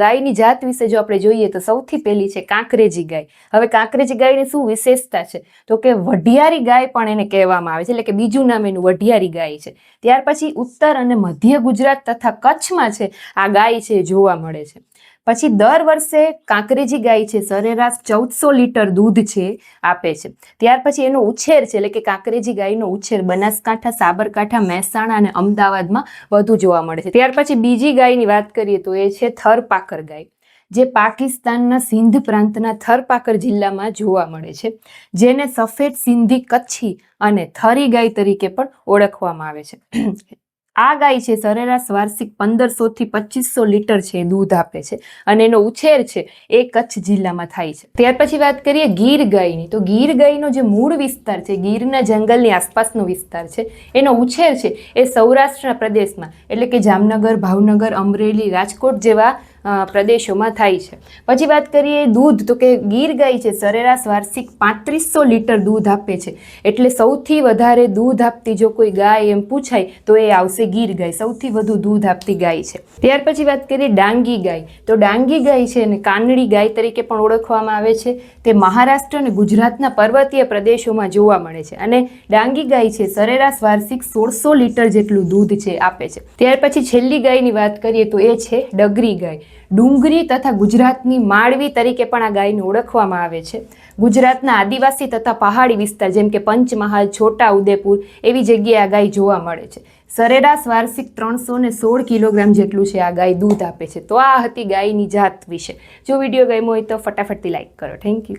ગાયની જાત વિશે જો આપણે જોઈએ તો સૌથી પહેલી છે કાંકરેજી ગાય. હવે કાંકરેજી ગાયની શું વિશેષતા છે? તો કે વઢિયારી ગાય પણ એને કહેવામાં આવે છે. એટલે કે બીજું નામ એનું વઢિયારી ગાય છે. ત્યાર પછી ઉત્તર અને મધ્ય ગુજરાત તથા કચ્છમાં છે આ ગાય છે જોવા મળે છે. પછી દર વર્ષે કાંકરેજી ગાય છે, સરેરાશ ચૌદસો લીટર દૂધ છે, આપે છે. ત્યાર પછી એનો ઉછેર છે, એટલે કે કાંકરેજી ગાયનો ઉછેર બનાસકાંઠા, સાબરકાંઠા, મહેસાણા અને અમદાવાદમાં વધુ જોવા મળે છે. ત્યાર પછી બીજી ગાયની વાત કરીએ તો એ છે થરપાકર ગાય, જે પાકિસ્તાનના સિંધ પ્રાંતના થરપાકર જિલ્લામાં જોવા મળે છે. જેને સફેદ સિંધી કચ્છી અને થરી ગાય તરીકે પણ ઓળખવામાં આવે છે. આ ગાય છે સરેરાશ વાર્ષિક પંદરસોથી પચીસો લીટર છે દૂધ આપે છે. અને એનો ઉછેર છે એ કચ્છ જિલ્લામાં થાય છે. ત્યાર પછી વાત કરીએ ગીર ગાયની. તો ગીર ગાયનો જે મૂળ વિસ્તાર છે, ગીરના જંગલની આસપાસનો વિસ્તાર છે, એનો ઉછેર છે એ સૌરાષ્ટ્રના પ્રદેશમાં, એટલે કે જામનગર, ભાવનગર, અમરેલી, રાજકોટ જેવા પ્રદેશોમાં થાય છે. પછી વાત કરીએ દૂધ, તો કે ગીર ગાય છે, સરેરાશ વાર્ષિક પાંત્રીસો લીટર દૂધ આપે છે. એટલે સૌથી વધારે દૂધ આપતી જો કોઈ ગાય એમ પૂછાય, તો એ આવશે ગીર ગાય, સૌથી વધુ દૂધ આપતી ગાય છે. ત્યાર પછી વાત કરીએ ડાંગી ગાય. તો ડાંગી ગાય છે અને કાનડી ગાય તરીકે પણ ઓળખવામાં આવે છે. તે મહારાષ્ટ્ર અને ગુજરાતના પર્વતીય પ્રદેશોમાં જોવા મળે છે. અને ડાંગી ગાય છે, સરેરાશ વાર્ષિક સોળસો લીટર જેટલું દૂધ છે, આપે છે. ત્યાર પછી છેલ્લી ગાયની વાત કરીએ તો એ છે ડગરી ગાય. ડુંગરી તથા ગુજરાતની માળવી તરીકે પણ આ ગાયને ઓળખવામાં આવે છે. ગુજરાતના આદિવાસી તથા પહાડી વિસ્તાર, જેમ કે પંચમહાલ છોટા ઉદેપુર એવી જગ્યાએ આ ગાય જોવા મળે છે. સરેરાશ વાર્ષિક ત્રણસો ને સોળ કિલોગ્રામ જેટલું છે આ ગાય દૂધ આપે છે. તો આ હતી ગાયની જાત વિશે. જો વીડિયો ગમ્યો હોય તો ફટાફટથી લાઈક કરો. Thank you.